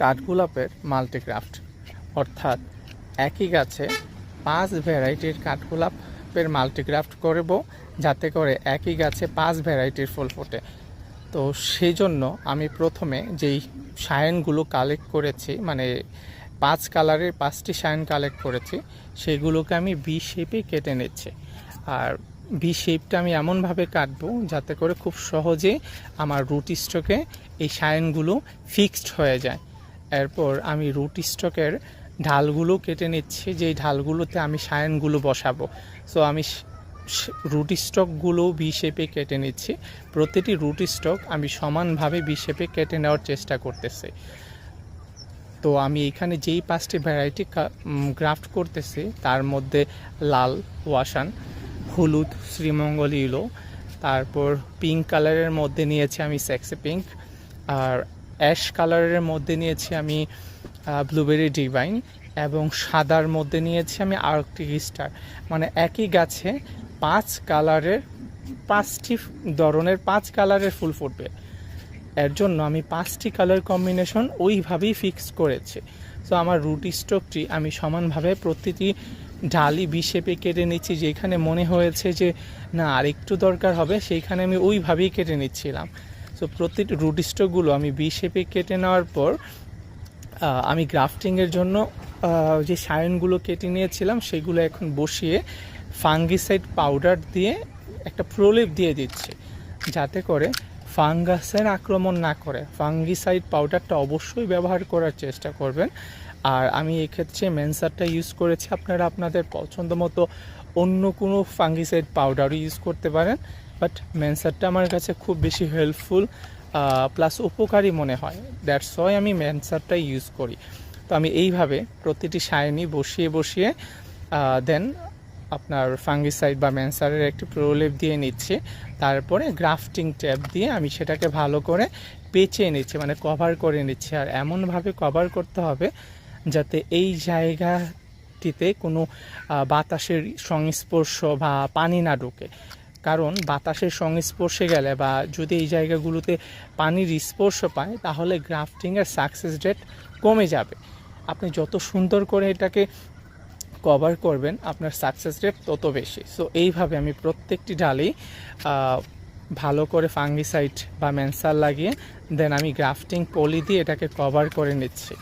কাঠগোলাপের মাল্টিক্রাফট, অর্থাৎ একই গাছে পাঁচ ভ্যারাইটির কাঠগোলাপের মাল্টিক্রাফট করব, যাতে করে একই গাছে পাঁচ ভ্যারাইটির ফুল ফোটে। তো সেই জন্য আমি প্রথমে যেই সায়নগুলো কালেক্ট করেছি মানে পাঁচ কালারের পাঁচটি সায়ন কালেক্ট করেছি, সেগুলোকে আমি বি শেপে কেটে নিচ্ছি। আর বি শেপটা আমি এমনভাবে কাটবো যাতে করে খুব সহজে আমার রুট স্ট্রোকে এই সায়নগুলো ফিক্সড হয়ে যায়। এরপর আমি রুট স্টকের ঢালগুলো কেটে নিচ্ছি, যেই ঢালগুলোতে আমি সায়নগুলো বসাবো। সো আমি রুট স্টকগুলো বি শেপে কেটে নিচ্ছি। প্রতিটি রুট স্টক আমি সমানভাবে বি শেপে কেটে নেওয়ার চেষ্টা করতেছি। তো আমি এখানে যেই পাঁচটি ভ্যারাইটি গ্রাফট করতেছি, তার মধ্যে লাল ওয়াশান হলুদ, শ্রীমঙ্গল, ইলো, তারপর পিঙ্ক কালারের মধ্যে নিয়েছি আমি সেক্সি পিঙ্ক আর অ্যাশ কালারের মধ্যে নিয়েছি আমি ব্লুবেরি ডিভাইন এবং সাদার মধ্যে নিয়েছি আমি আর্কটিক স্টার মানে একই গাছে পাঁচ কালারের, পাঁচটি ধরনের, পাঁচ কালারের ফুল ফুটবে। এর জন্য আমি পাঁচটি কালার কম্বিনেশন ওইভাবেই ফিক্স করেছি। তো আমার রুট স্টকটি আমি সমানভাবে প্রতিটি ডালি বিশেপে কেটে নিচ্ছি, যেখানে মনে হয়েছে যে, না আর একটু দরকার হবে, সেইখানে আমি ওইভাবেই কেটে নিচ্ছিলাম। সো প্রতিটি রুট স্টকগুলো আমি বি শেপে কেটে নেওয়ার পর আমি গ্রাফটিংয়ের জন্য যে সায়নগুলো কেটে নিয়েছিলাম সেগুলো এখন বসিয়ে ফাঙ্গিসাইড পাউডার দিয়ে একটা প্রলেপ দিয়ে দিচ্ছি। যাতে করে ফাঙ্গাসের আক্রমণ না করে। ফাঙ্গিসাইড পাউডারটা অবশ্যই ব্যবহার করার চেষ্টা করবেন। আর আমি এক্ষেত্রে মেনসারটা ইউজ করেছি। আপনারা আপনাদের পছন্দ মতো অন্য কোনো ফাঙ্গিসাইড পাউডারও ইউজ করতে পারেন। বাট মেনসারটা আমার কাছে খুব বেশি হেল্পফুল প্লাস উপকারী মনে হয়। দ্যাটস ওয়াই আমি মেনসারটা ইউজ করি। তো আমি এইভাবে প্রতিটি সায়নি বসিয়ে বসিয়ে দেন আপনার ফাঙ্গিসাইড বা ম্যানসারের একটি প্রলেপ দিয়ে নিচ্ছি। তারপরে গ্রাফটিং ট্যাপ দিয়ে আমি সেটাকে ভালো করে পেঁচে নিচ্ছি মানে কভার করে নিচ্ছি। আর এমনভাবে কভার করতে হবে যাতে এই জায়গাটিতে কোনো বাতাসের সংস্পর্শ বা পানি না ঢোকে। কারণ বাতাসের সংস্পর্শে গেলে বা যদি এই জায়গাগুলোতে পানির স্পর্শ পায়, তাহলে গ্রাফটিংয়ের সাকসেস রেট কমে যাবে। আপনি যত সুন্দর করে এটাকে কভার করবেন, আপনার সাকসেস রেট তত বেশি। সো এইভাবে আমি প্রত্যেকটি ডালেই ভালো করে ফাঙ্গিসাইড বা ম্যানসার লাগিয়ে দেন আমি গ্রাফটিং পলি দিয়ে এটাকে কভার করে নিচ্ছি।